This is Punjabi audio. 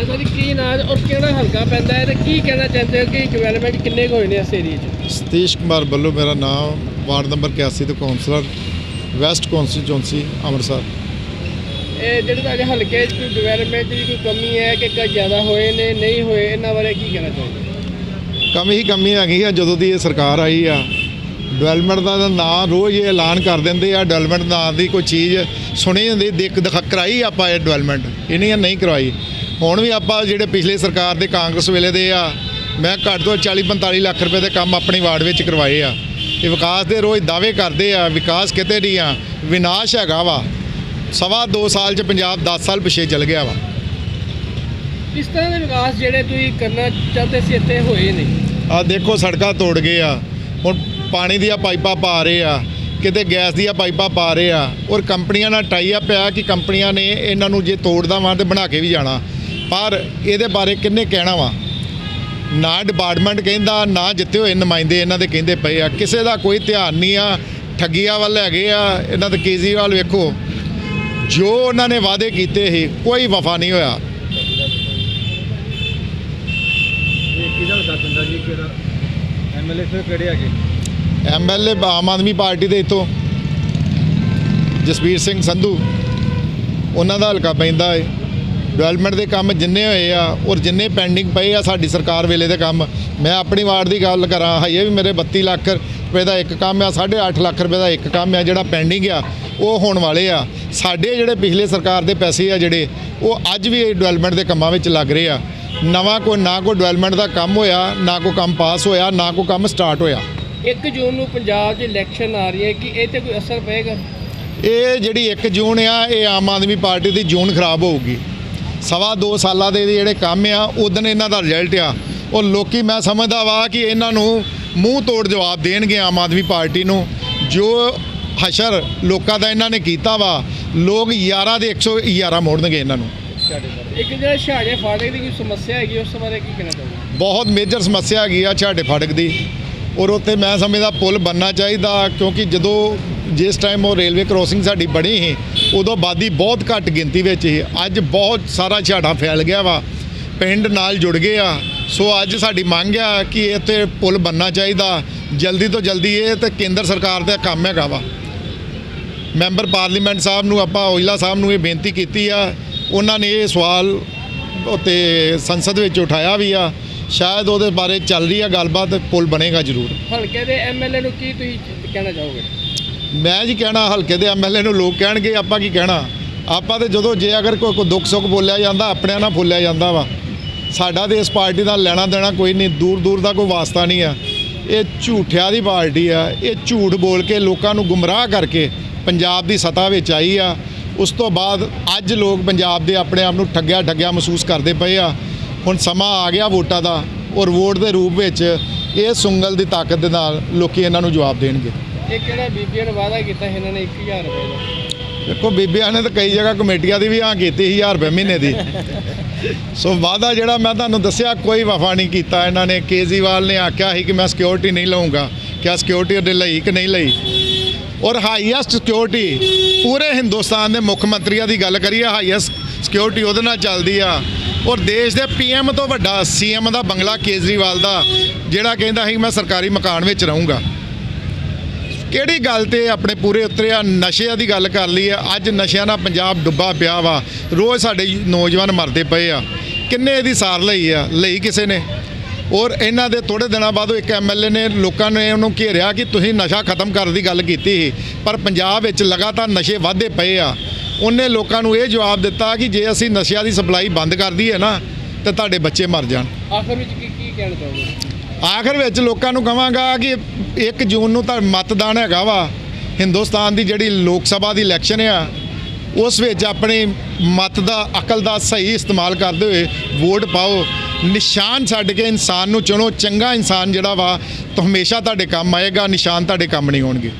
ਅੱਛਾ ਜੀ ਕੀ ਨਾਮ ਔਰ ਕਿਹੜਾ ਹਲਕਾ ਪੈਂਦਾ ਹੈ ਤੇ ਕੀ ਕਹਿਣਾ ਚਾਹੁੰਦੇ ਹੋ ਕਿ ਡਿਵੈਲਪਮੈਂਟ ਕਿੰਨੇ ਕੁ ਹੋਏ ਨੇ ਇਸ ਏਰੀਏ 'ਚ? ਸਤੀਸ਼ ਕੁਮਾਰ ਬੱਲੋ ਮੇਰਾ ਨਾਮ ਵਾਰਡ ਨੰਬਰ 81 ਤੋਂ ਕਾਉਂਸਲਰ ਵੈਸਟ ਕੌਂਸਟੀਚੁਐਂਸੀ ਅੰਮ੍ਰਿਤਸਰ। ਇਹ ਜਿਹੜੇ ਤੁਹਾਡੇ ਹਲਕੇ 'ਚ ਕੋਈ ਡਿਵੈਲਪਮੈਂਟ ਦੀ ਕੋਈ ਕਮੀ ਹੈ ਕਿ ਕਈ ਜ਼ਿਆਦਾ ਹੋਏ ਨੇ ਨਹੀਂ ਹੋਏ ਇਹਨਾਂ ਬਾਰੇ ਕੀ ਕਹਿਣਾ ਚਾਹੁੰਦੇ ਕਮੀ ਹੀ ਕਮੀ ਹੈਗੀ ਆ ਜਦੋਂ ਦੀ ਇਹ ਸਰਕਾਰ ਆਈ ਆ। ਡਿਵੈਲਪਮੈਂਟ ਦਾ ਤਾਂ ਨਾਂ ਰੋਜ਼ ਇਹ ਐਲਾਨ ਕਰ ਦਿੰਦੇ ਆ ਡਿਵੈਲਪਮੈਂਟ ਨਾਂ ਦੀ ਕੋਈ ਚੀਜ਼ ਸੁਣੀ ਹੁੰਦੀ ਦੇਖ ਦਿਖਾ ਕਰਾਈ ਆਪਾਂ ਇਹ ਡਿਵੈਲਪਮੈਂਟ ਇਹਨੇ ਨਹੀਂ ਕਰਵਾਈ। ਹੁਣ ਵੀ ਆਪਾਂ ਜਿਹੜੇ ਪਿਛਲੇ ਸਰਕਾਰ ਦੇ ਕਾਂਗਰਸ ਵੇਲੇ ਦੇ ਆ ਮੈਂ ਘੱਟ ਤੋਂ 40 45 ਲੱਖ ਰੁਪਏ ਦੇ ਕੰਮ ਆਪਣੀ ਵਾਰਡ ਵਿੱਚ ਕਰਵਾਏ ਆ। ਇਹ ਵਿਕਾਸ ਦੇ ਰੋਜ਼ ਦਾਅਵੇ ਕਰਦੇ ਆ ਵਿਕਾਸ ਕਿਤੇ ਨਹੀਂ ਆ ਵਿਨਾਸ਼ ਹੈਗਾ ਵਾ। ਸਵਾ 2 ਸਾਲ ਚ ਪੰਜਾਬ 10 ਸਾਲ ਪਿਛੇ ਚਲ ਗਿਆ ਵਾ। ਕਿਸ ਤਰ੍ਹਾਂ ਦੇ ਵਿਕਾਸ ਜਿਹੜੇ ਤੁਸੀਂ ਕਰਨਾ ਚਾਹਤੇ ਸੀ ਇੱਥੇ ਹੋਏ ਨੇ ਆ ਦੇਖੋ ਸੜਕਾਂ ਤੋੜ ਗਏ ਆ। ਹੁਣ ਪਾਣੀ ਦੀਆਂ ਪਾਈਪਾਂ ਪਾ ਰਹੇ ਆ ਕਿਤੇ ਗੈਸ ਦੀਆਂ ਪਾਈਪਾਂ ਪਾ ਰਹੇ ਆ। ਔਰ ਕੰਪਨੀਆਂ ਨਾਲ ਟਾਈ ਅਪ ਪਿਆ ਕਿ ਕੰਪਨੀਆਂ ਨੇ ਇਹਨਾਂ ਨੂੰ ਜੇ ਤੋੜਦਾ ਵਾਂ ਤੇ ਬਣਾ ਕੇ ਵੀ ਜਾਣਾ। ਪਰ ਇਹਦੇ ਬਾਰੇ ਕਿੰਨੇ ਕਹਿਣਾ ਵਾ? ਨਾ ਡਿਪਾਰਟਮੈਂਟ ਕਹਿੰਦਾ ਨਾ ਜਿੱਤੇ ਹੋਏ ਨੁਮਾਇੰਦੇ ਇਹਨਾਂ ਦੇ ਕਹਿੰਦੇ ਪਏ ਆ। ਕਿਸੇ ਦਾ ਕੋਈ ਧਿਆਨ ਨਹੀਂ ਆ। ਠੱਗੀਆਂ ਵੱਲ ਹੈਗੇ ਆ। ਇਹਨਾਂ ਦੇ ਕੇਜਰੀਵਾਲ ਵੇਖੋ। ਜੋ ਉਹਨਾਂ ਨੇ ਵਾਅਦੇ ਕੀਤੇ ਸੀ ਕੋਈ ਵਫਾ ਨਹੀਂ ਹੋਇਆ। ਐਮਐਲਏ ਆਮ ਆਦਮੀ ਪਾਰਟੀ ਦੇ ਇਤੋਂ। ਜਸਵੀਰ ਸਿੰਘ ਸੰਧੂ। ਉਹਨਾਂ ਦਾ ਹਲਕਾ ਪੈਂਦਾ ਏ। ਡਿਵੈਲਪਮੈਂਟ ਦੇ ਕੰਮ ਜਿੰਨੇ ਹੋਏ ਆ ਔਰ ਜਿੰਨੇ ਪੈਂਡਿੰਗ ਪਏ ਆ ਸਾਡੀ ਸਰਕਾਰ ਵੇਲੇ ਦੇ ਕੰਮ ਮੈਂ ਆਪਣੀ ਵਾਰਡ ਦੀ ਗੱਲ ਕਰਾਂ ਹਾਈਏ ਵੀ ਮੇਰੇ 32 ਲੱਖ ਰੁਪਏ ਦਾ ਇੱਕ ਕੰਮ ਆ 8.5 ਲੱਖ ਰੁਪਏ ਦਾ ਇੱਕ ਕੰਮ ਆ ਜਿਹੜਾ ਪੈਂਡਿੰਗ ਆ ਉਹ ਹੋਣ ਵਾਲੇ ਆ। ਸਾਡੇ ਜਿਹੜੇ ਪਿਛਲੇ ਸਰਕਾਰ ਦੇ ਪੈਸੇ ਆ ਜਿਹੜੇ ਉਹ ਅੱਜ ਵੀ ਡਿਵੈਲਪਮੈਂਟ ਦੇ ਕੰਮਾਂ ਵਿੱਚ ਲੱਗ ਰਹੇ ਆ। ਨਵਾਂ ਕੋਈ ਨਾ ਕੋਈ ਡਿਵੈਲਪਮੈਂਟ ਦਾ ਕੰਮ ਹੋਇਆ ਨਾ ਕੋਈ ਕੰਮ ਪਾਸ ਹੋਇਆ ਨਾ ਕੋਈ ਕੰਮ ਸਟਾਰਟ ਹੋਇਆ। 1 ਜੂਨ ਨੂੰ ਪੰਜਾਬ 'ਚ ਇਲੈਕਸ਼ਨ ਆ ਰਹੀ ਹੈ ਕਿ ਇਹ ਤੇ ਕੋਈ ਅਸਰ ਪਏਗਾ? ਇਹ ਜਿਹੜੀ 1 ਜੂਨ ਆ ਇਹ ਆਮ ਆਦਮੀ ਪਾਰਟੀ ਦੀ ਜੂਨ ਖਰਾਬ ਹੋਊਗੀ। ਸਵਾ 2 ਸਾਲਾਂ ਦੇ ਜਿਹੜੇ ਕੰਮ ਆ ਉਦੋਂ ਇਹਨਾਂ ਦਾ ਰਿਜ਼ਲਟ ਆ। ਉਹ ਲੋਕੀ ਮੈਂ ਸਮਝਦਾ ਵਾ ਕਿ ਇਹਨਾਂ ਨੂੰ ਮੂੰਹ ਤੋੜ ਜਵਾਬ ਦੇਣਗੇ ਆਮ ਆਦਮੀ ਪਾਰਟੀ ਨੂੰ। ਜੋ ਹਸ਼ਰ ਲੋਕਾਂ ਦਾ ਇਹਨਾਂ ਨੇ ਕੀਤਾ ਵਾ ਲੋਕ 11 ਦੇ 111 ਮੋੜਨਗੇ ਇਹਨਾਂ ਨੂੰ। ਇੱਕ ਜਿਹੜਾ ਛਾੜੇ ਫਾੜੇ ਦੀ ਕੋਈ ਸਮੱਸਿਆ ਹੈਗੀ ਉਸ ਬਾਰੇ ਕੀ ਕਹਿਣਾ ਚਾਹੁੰਦੇ ਬਹੁਤ ਮੇਜਰ ਸਮੱਸਿਆ ਹੈਗੀ ਆ ਛਾੜੇ ਫਾਟਕ ਦੀ। ਔਰ ਉੱਥੇ ਮੈਂ ਸਮਝਦਾ ਪੁਲ ਬੰਨਣਾ ਚਾਹੀਦਾ ਕਿਉਂਕਿ ਜਦੋਂ ਜਿਸ ਟਾਈਮ ਉਹ ਰੇਲਵੇ ਕ੍ਰੋਸਿੰਗ ਸਾਡੀ ਬਣੀ ਸੀ, ਉਦੋਂ ਬਾਦੀ ਬਹੁਤ ਘੱਟ ਗਿਣਤੀ ਵਿੱਚ ਸੀ। ਅੱਜ ਬਹੁਤ ਸਾਰਾ ਛਾੜਾ ਫੈਲ ਗਿਆ ਵਾ। ਪਿੰਡ ਨਾਲ ਜੁੜ ਗਏ ਆ। ਸੋ ਅੱਜ ਸਾਡੀ ਮੰਗ ਆ ਕਿ ਇੱਥੇ ਪੁਲ ਬੰਨਣਾ ਚਾਹੀਦਾ। ਜਲਦੀ ਤੋਂ ਜਲਦੀ ਇਹ ਤੇ ਕੇਂਦਰ ਸਰਕਾਰ ਦਾ ਕੰਮ ਹੈਗਾ ਵਾ। ਮੈਂਬਰ ਪਾਰਲੀਮੈਂਟ ਸਾਹਿਬ ਨੂੰ ਆਪਾਂ ਔਜਲਾ ਸਾਹਿਬ ਨੂੰ ਇਹ ਬੇਨਤੀ ਕੀਤੀ ਆ। ਉਹਨਾਂ ਨੇ ਇਹ ਸਵਾਲ ਉਤੇ ਸੰਸਦ ਵਿੱਚ ਉਠਾਇਆ ਵੀ ਆ। ਸ਼ਾਇਦ ਉਹਦੇ ਬਾਰੇ ਚੱਲ ਰਹੀ ਆ ਗੱਲਬਾਤ, ਪੁਲ ਬਣੇਗਾ ਜ਼ਰੂਰ। ਹਲਕੇ ਦੇ ਐਮਐਲਏ ਨੂੰ ਕੀ ਤੁਸੀਂ ਕਹਿਣਾ ਚਾਹੋਗੇ? ਮੈਂ ਜੀ ਕਹਿਣਾ ਹਲਕੇ ਦੇ ਐਮਐਲਏ ਨੂੰ, ਲੋਕ ਕਹਿਣਗੇ, ਆਪਾਂ ਕੀ ਕਹਿਣਾ? ਆਪਾਂ ਤੇ ਜਦੋਂ ਜੇ ਅਗਰ ਕੋਈ ਕੋਈ ਦੁੱਖ ਸੁੱਖ ਬੋਲਿਆ ਜਾਂਦਾ ਆਪਣਿਆਂ ਨਾਲ ਫੁੱਲਿਆ ਜਾਂਦਾ ਵਾ। ਸਾਡਾ ਤੇ ਇਸ ਪਾਰਟੀ ਨਾਲ ਲੈਣਾ ਦੇਣਾ ਕੋਈ ਨਹੀਂ ਦੂਰ ਦੂਰ ਦਾ ਕੋਈ ਵਾਸਤਾ ਨਹੀਂ ਆ। ਇਹ ਝੂਠਿਆਂ ਦੀ ਪਾਰਟੀ ਆ, ਇਹ ਝੂਠ ਬੋਲ ਕੇ ਲੋਕਾਂ ਨੂੰ ਗੁੰਮਰਾਹ ਕਰਕੇ ਪੰਜਾਬ ਦੀ ਸੱਤਾ ਵਿੱਚ ਆਈ ਆ। ਉਸ ਤੋਂ ਬਾਅਦ ਅੱਜ ਲੋਕ ਪੰਜਾਬ ਦੇ ਆਪਣੇ ਆਪ ਨੂੰ ਠੱਗਿਆ ਠੱਗਿਆ ਮਹਿਸੂਸ ਕਰਦੇ ਪਏ ਆ। ਹੁਣ ਸਮਾਂ ਆ ਗਿਆ ਵੋਟਾਂ ਦਾ ਔਰ ਵੋਟ ਦੇ ਰੂਪ ਵਿੱਚ ਇਹ ਸੁੰਗਲ ਦੀ ਤਾਕਤ ਦੇ ਨਾਲ ਲੋਕੀ ਇਹਨਾਂ ਨੂੰ ਜਵਾਬ ਦੇਣਗੇ। ਇਹ ਕਿਹੜਾ ਬੀਬੀਆਂ ਨੇ ਵਾਅਦਾ ਕੀਤਾ ਸੀ ਇਹਨਾਂ ਨੇ 1000 ਰੁਪਏ ਦਾ? ਦੇਖੋ ਬੀਬੀਆਂ ਨੇ ਤਾਂ ਕਈ ਜਗ੍ਹਾ ਕਮੇਟੀਆਂ ਦੀ ਵੀ ਹਾਂ ਕੀਤੀ 1000 ਰੁਪਏ ਮਹੀਨੇ ਦੀ। ਸੋ ਵਾਅਦਾ ਜਿਹੜਾ ਮੈਂ ਤੁਹਾਨੂੰ ਦੱਸਿਆ ਕੋਈ ਵਫਾ ਨਹੀਂ ਕੀਤਾ ਇਹਨਾਂ ਨੇ। ਕੇਜਰੀਵਾਲ ਨੇ ਆਖਿਆ ਸੀ ਕਿ ਮੈਂ ਸਿਕਿਉਰਿਟੀ ਨਹੀਂ ਲਵਾਂਗਾ ਕਿਆ ਸਿਕਿਉਰਿਟੀ ਉਹਦੇ ਲਈ ਕਿ ਨਹੀਂ ਲਈ? ਔਰ ਹਾਈਐਸਟ ਸਿਕਿਉਰਿਟੀ ਪੂਰੇ ਹਿੰਦੁਸਤਾਨ ਦੇ ਮੁੱਖ ਮੰਤਰੀਆਂ ਦੀ ਗੱਲ ਕਰੀਏ ਹਾਈਐਸਟ ਸਿਕਿਉਰਿਟੀ ਉਹਦੇ ਨਾਲ ਚੱਲਦੀ ਆ। ਔਰ ਦੇਸ਼ ਦੇ ਪੀਐਮ ਤੋਂ ਵੱਡਾ ਸੀਐਮ ਦਾ ਬੰਗਲਾ ਕੇਜਰੀਵਾਲ ਦਾ ਜਿਹੜਾ ਕਹਿੰਦਾ ਸੀ ਮੈਂ ਸਰਕਾਰੀ ਮਕਾਨ ਵਿੱਚ ਰਹੂੰਗਾ। ਕਿਹੜੀ ਗੱਲ ਤੇ ਆਪਣੇ ਪੂਰੇ ਉਤਰਿਆ? ਨਸ਼ਿਆਂ ਦੀ ਗੱਲ ਕਰ ਲਈ ਆ ਅੱਜ ਨਸ਼ਿਆਂ ਨਾਲ ਪੰਜਾਬ ਡੁੱਬਾ ਪਿਆ ਵਾ। ਰੋਜ਼ ਸਾਡੇ ਨੌਜਵਾਨ ਮਰਦੇ ਪਏ ਆ। ਕਿੰਨੇ ਇਹਦੀ ਸਾਰ ਲਈ ਆ? ਲਈ ਕਿਸੇ ਨੇ? ਔਰ ਇਹਨਾਂ ਦੇ ਥੋੜੇ ਦਿਨਾਂ ਬਾਅਦ ਉਹ ਇੱਕ ਐਮਐਲਏ ਨੇ, ਲੋਕਾਂ ਨੇ ਉਹਨੂੰ ਘੇਰਿਆ ਕਿ ਤੁਸੀਂ ਨਸ਼ਾ ਖਤਮ ਕਰਨ ਦੀ ਗੱਲ ਕੀਤੀ ਸੀ। ਪਰ ਪੰਜਾਬ ਵਿੱਚ ਲਗਾਤਾਰ ਨਸ਼ੇ ਵਧਦੇ ਪਏ ਆ। ਉਹਨੇ ਲੋਕਾਂ ਨੂੰ ਇਹ ਜਵਾਬ ਦਿੱਤਾ ਕਿ ਜੇ ਅਸੀਂ ਨਸ਼ਿਆਂ ਦੀ ਸਪਲਾਈ ਬੰਦ ਕਰ ਦਈਏ ਨਾ, ਤਾਂ ਤੁਹਾਡੇ ਬੱਚੇ ਮਰ ਜਾਣ। ਆਖਰ ਵਿੱਚ ਕੀ ਕੀ ਕਹਿਣਾ ਚਾਹੋਗੇ? ਆਖਰ ਵਿੱਚ ਲੋਕਾਂ ਨੂੰ ਕਹਾਂਗਾ ਕਿ 1 ਜੂਨ ਨੂੰ ਤਾਂ ਮਤਦਾਨ ਹੈਗਾ ਵਾ। ਹਿੰਦੁਸਤਾਨ ਦੀ ਜਿਹੜੀ ਲੋਕ ਸਭਾ ਦੀ ਇਲੈਕਸ਼ਨ ਆ, ਉਸ ਵਿੱਚ ਆਪਣੀ ਮਤ ਦਾ, ਅਕਲ ਦਾ ਸਹੀ ਇਸਤੇਮਾਲ ਕਰਦੇ ਹੋਏ ਵੋਟ ਪਾਓ। ਨਿਸ਼ਾਨ ਛੱਡ ਕੇ ਇਨਸਾਨ ਨੂੰ ਚੁਣੋ। ਚੰਗਾ ਇਨਸਾਨ ਜਿਹੜਾ ਵਾ ਤਾਂ ਹਮੇਸ਼ਾ ਤੁਹਾਡੇ ਕੰਮ ਆਏਗਾ, ਨਿਸ਼ਾਨ ਤੁਹਾਡੇ ਕੰਮ ਨਹੀਂ ਆਉਣਗੇ।